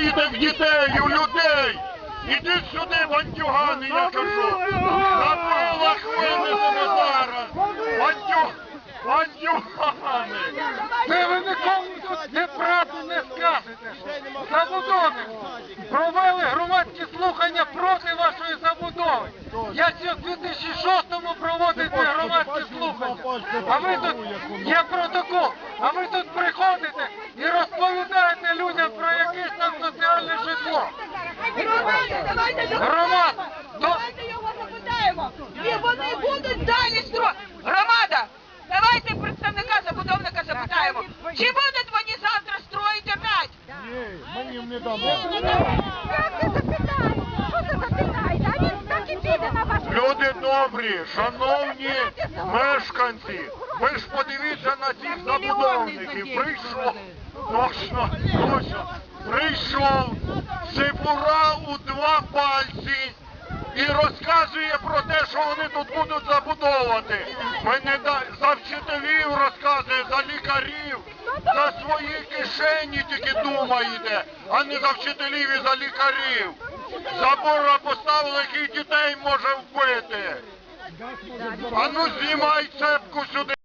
Стріляєте в дітей, у людей! Ідіть сюди, бандюгани, я кажу! На пилах винесемо зараз! Бандю... Бандюгани! Це ви нікому тут неправду не скажете. Забудови провели громадські слухання проти вашої забудови. Я ще в 2006-му проводите громадські слухання. А ви тут є протокол, а ви Громада, давайте Громада, давайте його запитаємо. І вони будуть далі стро. Громада, давайте представника забудовника запитаємо. Чи будуть вони завтра строїти опять? Ні, ми їм не. Люди добрі, шановні мешканці, ви ж подивіться на цих забудовників. Прийшов, точно, точно, прийшов Сибура у два пальці і розказує про те, що вони тут будуть забудовувати. Ви не да... за вчителів розказує, за лікарів, за свої кишені тільки думаєте, а не за вчителів і за лікарів. Забора поставили, який дітей може вбити. А ну знімай цепку сюди.